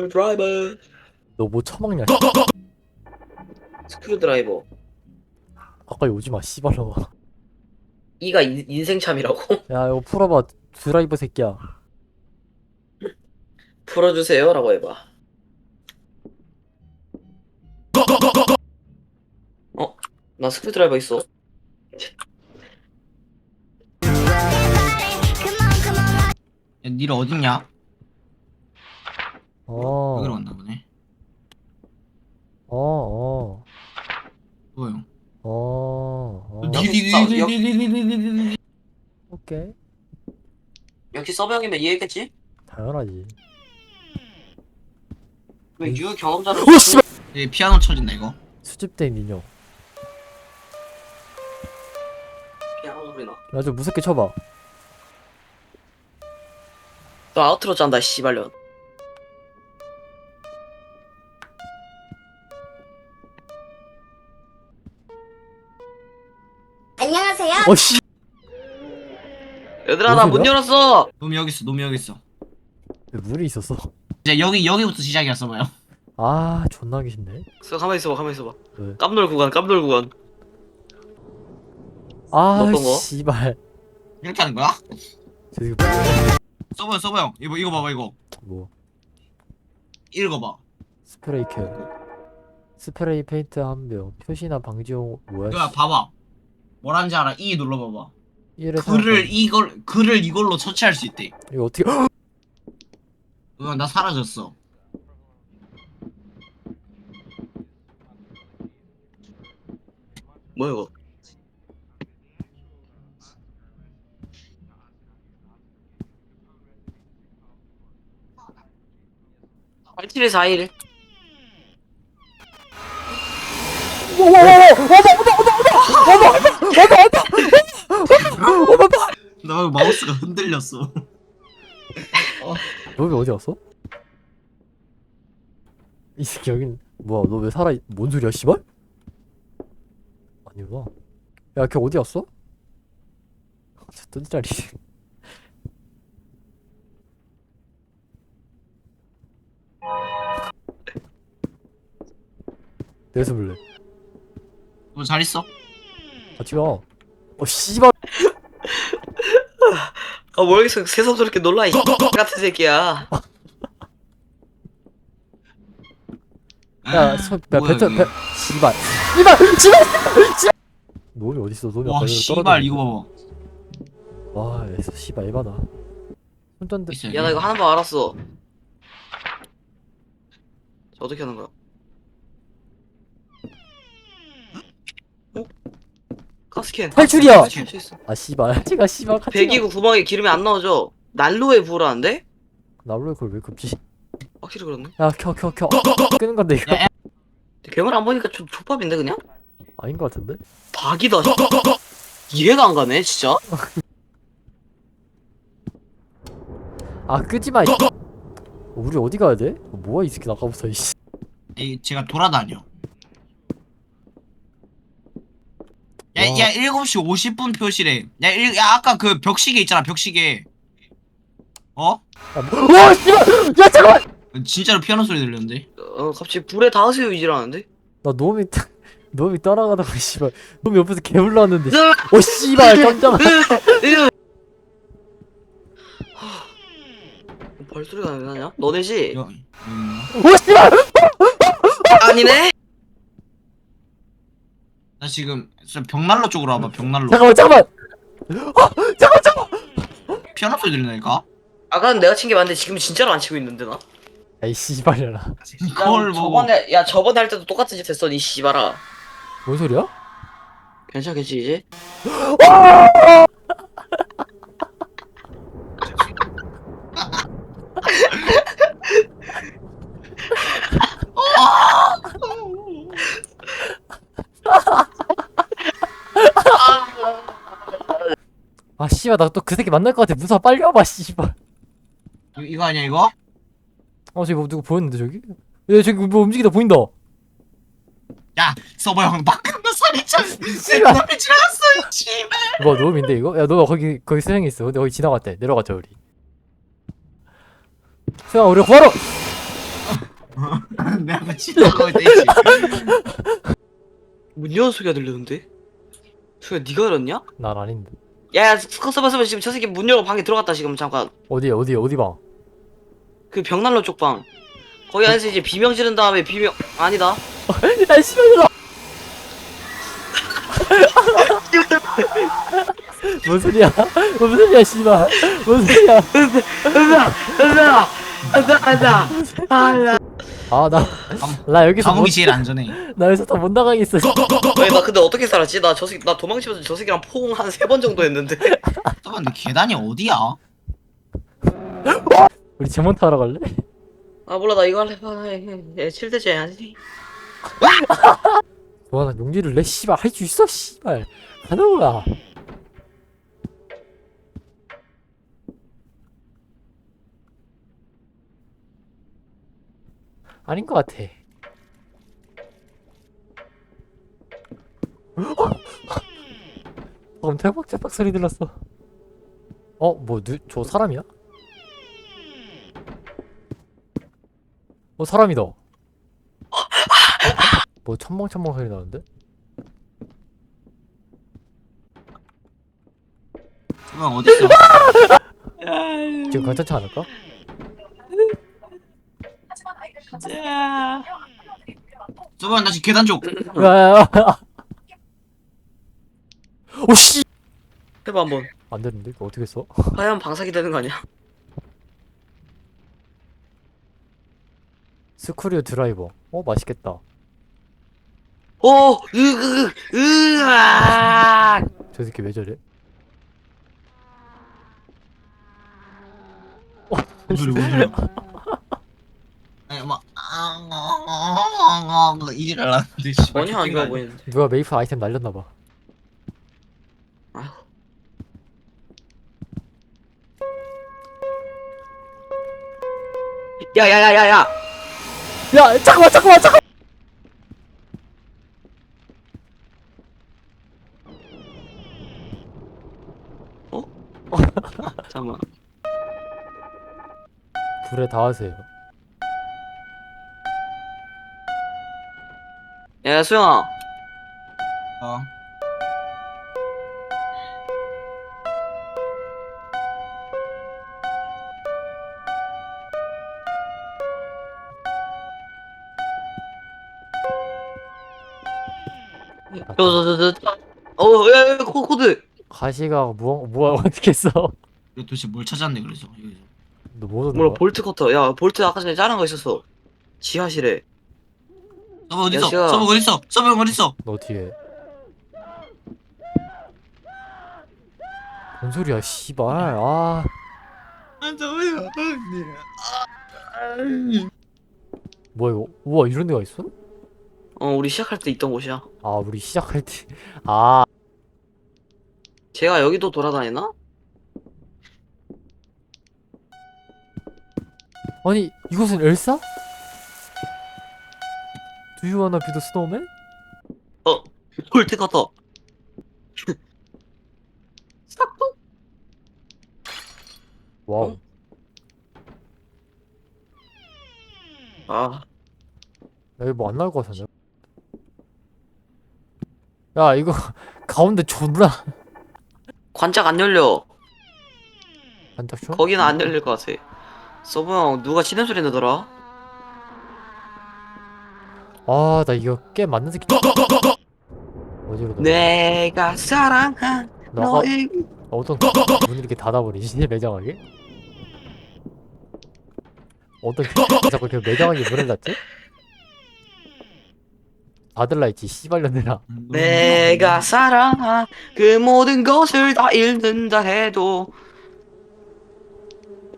드라이버. 너 뭐 처먹냐? 스크류 드라이버. 가까이 오지 마 씨발로. 이가 인, 인생참이라고? 야 이거 풀어봐. 드라이버 새끼야. 풀어주세요라고 해봐. 어? 나 스크류 드라이버 있어. 야, 니를 어딨냐? 어어어 여기로 왔나 보네. 어, 뭐요? 어, 어. 오케이 역시 서브형이면 이해했겠지? 당연하지 왜유 경험자를 오 씨발 얘 피아노 쳐진다 이거. 수집된 인형 피아노 소리 나. 야좀 무섭게 쳐봐 너 아우트로 짠다 씨발년. 어씨 얘들아 나문 소리야? 열었어 놈이 여기 있어. 놈이 여기 있어. 물이 있었어 이제 여기 여기부터 시작이었어 봐요. 아 존나 귀신네 서 가만히 있어봐 가만히 있어봐 왜? 깜놀 구간 깜놀 구간 아 어떤 거? 씨발 이렇게 하는 거야? 저 이거 서버 서버 형 이거 이거 봐봐 이거 뭐 읽어봐. 스프레이 캔 스프레이 페인트 한병 표시나 방지용 뭐야 이거 봐봐. 뭐라는지 알아? E 눌러봐봐. 이래 글을 이걸 글을 이걸로 처치할 수 있대. 이거 어떻게 이거 나 사라졌어. 뭐야 이거 팔칠에 4일 나 마우스가 흔들렸어. 너왜 어디 갔어? 이 새끼 여긴 뭐야 너 왜 살아 뭔 소리야 씨발? 아니구나 야걔 어디 갔어? 뜬자리 내서 볼래 너잘 있어? 같이 가어 씨발 아 모르겠어 새삼스럽게 놀라 이 같은 새끼야 야, 서, 야, 아, 뭐야, 배터, 이거. 배, 씨발, 씨발, 씨발, 씨발. 놈이 어딨어? 놈이 와 아까 씨발 이거 봐봐. 와, 에서 씨발 에바다. 손전등. 있어요. 야 나 이거 하는 법 알았어 저 어떻게 하는 거야 어? 가스캔 탈출이야! 할수 있어. 아, 씨발, 제가 씨발 같이. 배기구 구멍에 기름이 안 나오죠 난로에 부으라는데? 나로 그걸 왜 급지? 확실히 그렇네 야, 켜, 켜, 켜. 끄는 건데 이거 야, 야. 괴물 안 보니까 좀 족밥인데 그냥? 아닌 것 같은데? 박이다 이해가 안 가네 진짜 아, 끄지 마. 이- 우리 어디 가야 돼? 뭐야 이 새끼 아까부터 이씨. 이 제가 돌아다녀. 야, 와. 야, 7시 50분 표시래. 야, 일, 야, 아까 그 벽시계 있잖아, 벽시계. 어? 야, 뭐, 와, 씨발, 야 잠깐만. 진짜로 피아노 소리 들렸는데? 어 갑자기 불에 닿으세요 이지라는데? 나 놈이 따- 놈이 따라가다가 씨발, 놈이 옆에서 개 올라왔는데. 오 씨발, 깜짝아. 발소리가 왜 나냐? 너네지? 이거, 음, 오 씨발. 아니네? 나 지금 진짜 벽난로 쪽으로 와봐, 벽난로. 잠깐만, 잠깐만. 아, 잠깐, 잠깐. 피아노 소리 들린다니까? 아까는 내가 친 게 맞는데 지금 진짜로 안 치고 있는데 나? 야이 씨발이라. 그걸 야, 보고. 저번에 야 저번에 할 때도 똑같은 짓 했어 니 씨발아 뭔 소리야? 괜찮겠지 이제? 아 씨발 나 또 그 새끼 만날 것 같아 무사 빨리 와봐 씨발 이- 이거 아니야, 이거? 어 저기 뭐 누구 보였는데 저기? 야 저기 뭐 움직이다 보인다 야, 서버 형, 막간다 살이 참. 씨발. 앞에 지나갔어, 이 씨발. 뭐 노음인데 이거? 야 너 거기 거기 수영이 있어 근데 거기 지나갔대 내려가자 우리 수영아 우리 구하러 내가 붙이려고 했지. 문 여는 소리가 들리는데? 수야 네가 열었냐? 난 아닌데 야야 스커스버 스버 지금 저 새끼 문 열고 방에 들어갔다 지금 잠깐. 어디 어디 어디 봐? 그 벽난로 쪽 방. 거기 안에서 이제 비명 지른 다음에 비명 아니다. 야 씨발들아 뭔 소리야? 뭔 소리야 씨발? 뭔 소리야? 으아 으아 안다 안다 아나 나 여기서 못, 감옥이 제일 안전해. 나 여기서 더못 나가겠어 아니 나 근데 어떻게 살았지? 나 저 새끼 나 도망치면서 저 새끼랑 포옹 한 세 번 정도 했는데. 또 근데 계단이 어디야? 우리 제몬 타러 갈래? 아 몰라 나 이거 할래. 아, 예, 7대째 해야지. 와나 용기를 내 씨발. 할 수 있어 씨발. 가는 거야 아닌 것 같아 방금 대박대박 소리 들렸어 어? 뭐, 누, 저 사람이야? 어, 사람이다. 뭐, 첨벙첨벙 소리 나는데? 그럼 어딨어? 지금 괜찮지 않을까? 저번 나 지금 계단 쪽. 오씨. 해봐 한번 안 되는데 이거 어떻게 써? 하얀 방사기 되는 거 아니야? 스크류 드라이버. 어 맛있겠다. 오 으으 으아 저 새끼 왜 저래? 뭔 소리 뭔 소리? 아니 막 아, 이질 알았는데 씨발. 전혀 안 좋아 보이는데 누가 메이플 아이템 날렸나 봐. 아휴 야야야야야 야 잠깐만 잠깐만 잠깐. 잠깐만 불에 닿으세요. 야 수영아 어. 저저저저 어야야 코드 가시가 뭐 뭐야 어떻게 써? 이거 도대체 뭘 찾았네 그래서 여기서. 너뭐 거야? 볼트 커터 야 볼트 아까 전에 자른 거 있었어 지하실에 서버 어딨어? 여시야. 서버 어딨어? 서버 어딨어? 너 뒤에. 뭔 소리야 씨발. 아. 아 저거요. 뭐야 이거? 우와 이런 데가 있어? 어 우리 시작할 때 있던 곳이야 아 우리 시작할 때. 아. 제가 여기도 돌아다니나? 아니 이곳은 엘사? Do you wanna be the snowman? 어 볼트 커터 싹둑 와우. 아 여기 뭐 안 나올 것 같은데? 야 이거 가운데 존나 관짝 안 열려 안 닦죠? 거기는 안 열릴 것 같아 서브 형 누가 치는 소리 내더라? 아 나 이거 게임 맞는 새끼 어디로 가? 내가 사랑한 나가 너의 어떤 문을 이렇게 닫아버리지 매장하게? 어떤 자꾸 이렇게 매장하게 문을 닫지? 닫을라 했지 씨발년들아 내가 사랑한 그 모든 것을 다 잃는다 해도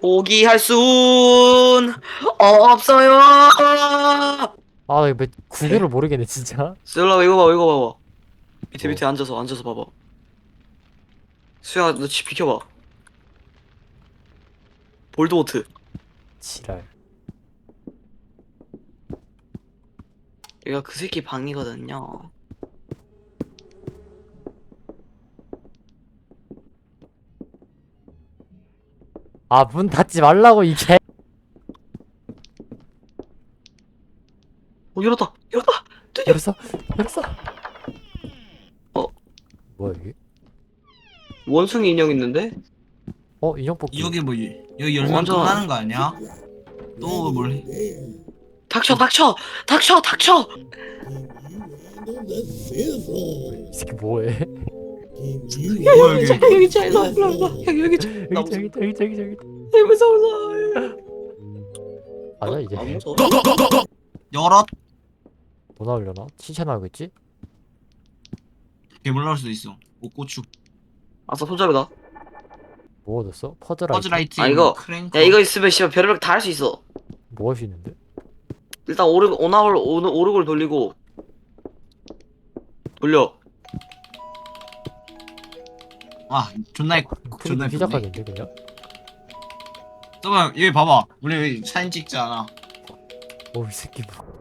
포기할 순 없어요. 아 이거 몇- 구별을 모르겠네 진짜 슬라 이거 봐 이거 봐봐. 밑에 밑에 앉아서 앉아서 봐봐. 수영아 너집 비켜봐. 볼드모트. 지랄 얘가 그 새끼 방이거든요. 아 문 닫지 말라고 이 개 어 열었다 열었다 열었어? 열었어? 어? 뭐야 이게? 원숭이 인형 있는데 어 인형 뽑기 여기 뭐 여기 열면 완전- 또 하는 거 아니야? 또 뭘 해? 닥쳐 닥쳐 닥쳐 닥쳐 이 새끼 뭐해? 뭐야 여기? 여기 여기 있자 일로 와 일로 와 일로 와. 여기 여기 있자 나 여기 무서워 저기 저기 저기 저기 나 무서워 무서워 어? 이제 안 무서워 열었 뭐 나오려나? 칭찬 나오겠지? 괴물 나올 수도 있어. 옷고추. 아싸 손잡이다 뭐 얻었어? 퍼즐 아이템 퍼즐라이트. 아, 이거- 크랭크. 야 이거 있으면 씨발 별의별 다할 수 있어 뭐 할 수 있는데? 일단 오르 오나올 오르 오르골 돌리고 돌려 와 존나 해- 존나 시작하겠는데 그냥? 잠깐 여기 봐봐. 우리 사진 찍잖아. 어이 새끼 뭐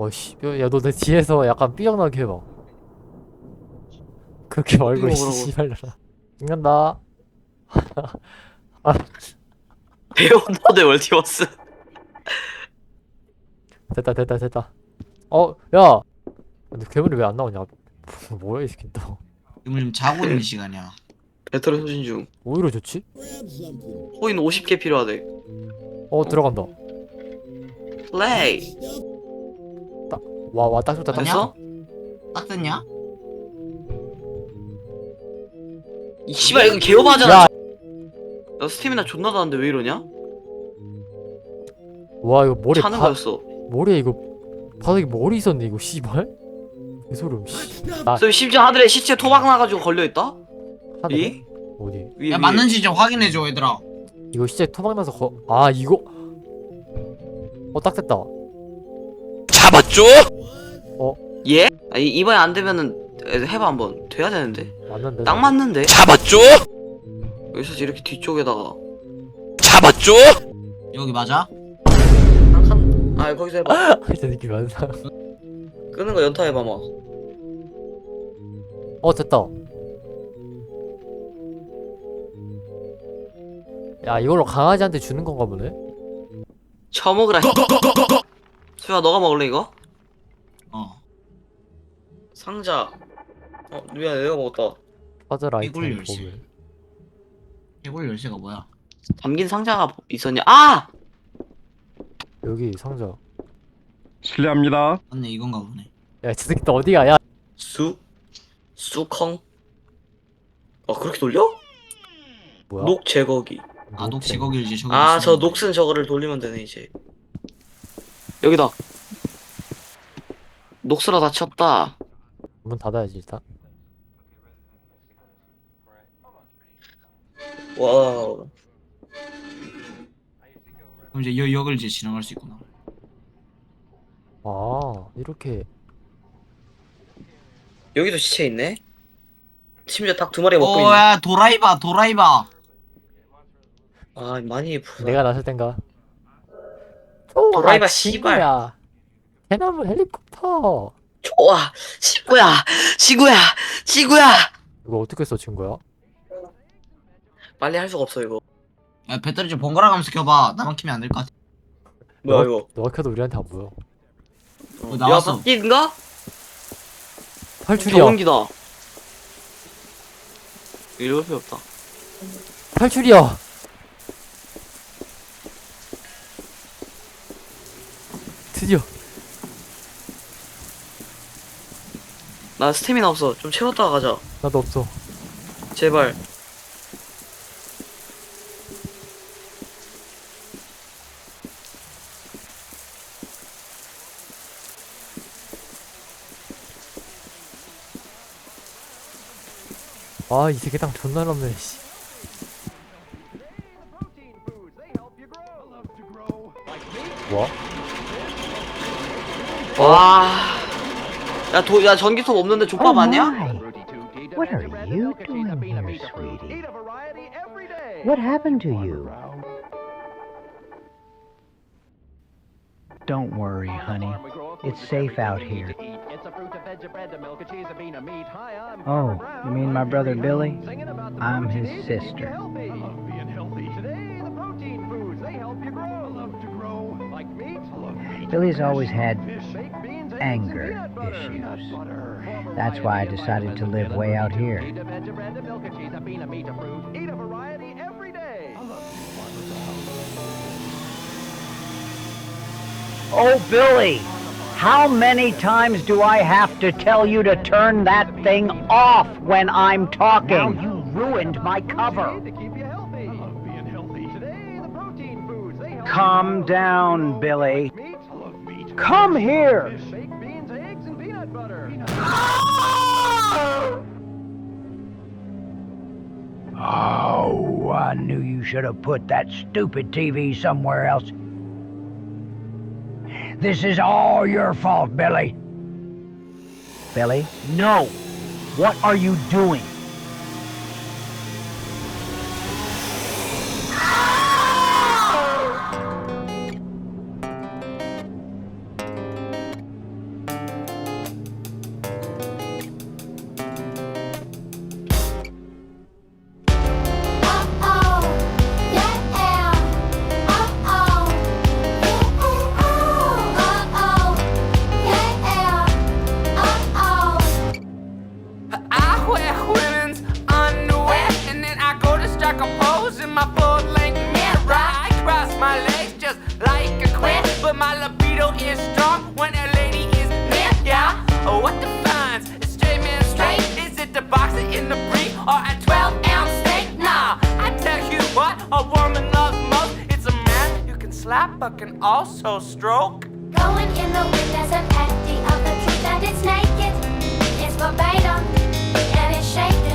어이씨 야너 내 뒤에서 약간 삐져나게 해봐. 그렇게 말고 이거 이 뭐라고. 씨발려라 죽는다 배운 너네 월티워스. 됐다 됐다 됐다. 어야! 근데 괴물이 왜 안 나오냐? 뭐야 이 새끼 너 지금 좀 자고 있는 시간이야. 배터리 소진 중. 오히려 좋지? 코인 50개 필요하대. 어 들어간다. 플레이 와 와 딱 좋다 딱? 좋다 됐어? 딱 됐냐? 이 씨발 이거 개오바잖아 야! 야 스태미나 존나 나는데 왜 이러냐? 와 이거 머리 차는 바, 거였어 머리에 이거 바닥에 머리 있었네 이거 씨발 개소름 씨저 심지어 하늘에 시체 토막 나가지고 걸려 있다? 하늘에? 이? 어디 위에 야 위에. 맞는지 좀 확인해 줘 얘들아. 이거 시체 토막 나서 거... 아 이거 어 딱 됐다 예? 아, 이, 이번에 안 되면은 에, 해봐 한번. 돼야 되는데. 맞는데? 딱 맞는데? 잡았죠? 여기서 이렇게 뒤쪽에다가. 잡았죠? 여기 맞아? 아 거기서 해봐. 이 느낌 많다 끄는 거 연타 해봐 막 어 됐다. 야 이걸로 강아지한테 주는 건가 보네? 처먹으라 수야 너가 먹을래 이거? 어. 상자 어 미안 내가 먹었다 퍼즐 아이템 이걸 열쇠. 보물 해골 열쇠가 뭐야? 담긴 상자가 있었냐 아! 여기 상자 실례합니다. 맞네 이건가 보네. 야저 새끼 또 어디가 야 수? 수컹? 아 그렇게 돌려? 뭐야 녹 제거기 아 거기 이제 저기. 아 있으면 저 녹슨 저거를 돌리면 되네 이제 여기다. 녹슬어 다쳤다. 문 닫아야지 일단. 와우. 그럼 이제 여 역을 이제 진행할 수 있구나. 아 이렇게. 여기도 시체 있네? 심지어 닭 두 마리 먹고 있네. 오야 도라이바 도라이바. 아 많이 부사 내가 나설 땐가 도라이바 아, 씨발. 친구야. 대나무 헬리콥터 좋아 친구야 친구야 친구야 이거 어떻게 써 친구야? 빨리 할 수가 없어 이거 야 배터리 좀 번갈아 가면서 켜봐. 나만 키면 안 될 것 같아. 뭐야 너- 이거 너가 켜도 우리한테 안 보여 어, 야 나왔어. 바퀴인가? 탈출이야 경운기다 이럴 필요 없다 탈출이야 드디어 나 스태미나 없어 좀 채웠다가 가자 나도 없어 제발 아 이 새끼 땅 존나 넓네 씨. 뭐야? 와. 야, 도, 야, 전기톱 없는데 족밥 Oh 아니야? my. What are you doing here, sweetie? What happened to you? Don't worry, honey. It's safe out here. Oh, you mean my brother Billy? I'm his sister. Billy's always had anger issues. That's why I decided to live way out here. Oh, Billy! How many times do I have to tell you to turn that thing off when I'm talking? Now you ruined my cover. Calm down, Billy. Come here! Oh, I knew you should have put that stupid TV somewhere else. This is all your fault, Billy. Billy? No! What are you doing? Kappa can also stroke. Going in the wind as a of the truth that it's naked. It's verbatim and it's.